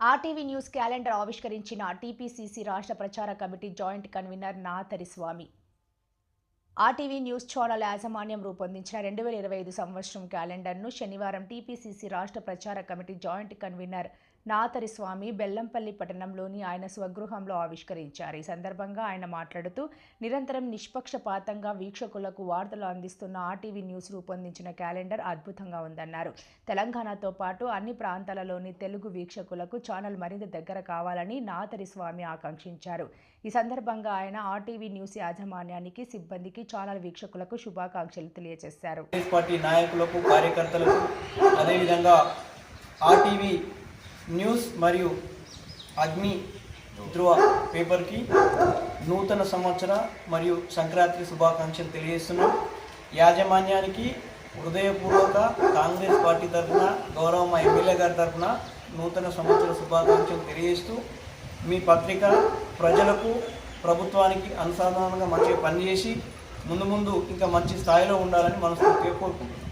RTV news calendar ఆవిష్కరించిన TPCC రాష్ట్ర ప్రచార committee joint convener Nathari Swamy. RTV news channel యాజమాన్యం రూపొందించిన రెండు వేల ఇరవై ఐదు సంవత్సరం క్యాలెండర్ను శనివారం టీపీసీసీ రాష్ట్ర ప్రచార committee joint convener Nathari Swamy Bellampalli పట్టణంలోని ఆయన స్వగృహంలో ఆవిష్కరించారు. ఈ సందర్భంగా ఆయన మాట్లాడుతూ నిరంతరం నిష్పక్షపాతంగా వీక్షకులకు వార్తలు అందిస్తున్న ఆర్టీవీ న్యూస్ రూపొందించిన క్యాలెండర్ అద్భుతంగా ఉందన్నారు. తెలంగాణతో పాటు అన్ని ప్రాంతాలలోని తెలుగు వీక్షకులకు ఛానల్ మరింత దగ్గర కావాలని నాతరి స్వామి ఆకాంక్షించారు. ఈ సందర్భంగా ఆయన ఆర్టీవీ న్యూస్ యాజమాన్యానికి సిబ్బందికి ఛానల్ వీక్షకులకు శుభాకాంక్షలు తెలియజేశారు. పార్టీ నాయకులకు కార్యకర్తలకు అదేవిధంగా ఆర్టీవీ న్యూస్ మరియు అగ్ని ధ్రువ పేపర్కి నూతన సంవత్సర మరియు సంక్రాంతి శుభాకాంక్షలు తెలియజేస్తున్నాం. యాజమాన్యానికి హృదయపూర్వక కాంగ్రెస్ పార్టీ తరఫున గౌరవ మా ఎమ్మెల్యే గారి తరఫున నూతన సంవత్సర శుభాకాంక్షలు తెలియజేస్తూ మీ పత్రిక ప్రజలకు ప్రభుత్వానికి అనుసంధానంగా మంచిగా పనిచేసి ముందు ముందు ఇంకా మంచి స్థాయిలో ఉండాలని మనస్ఫూర్తిగా కోరుకుంటున్నాం.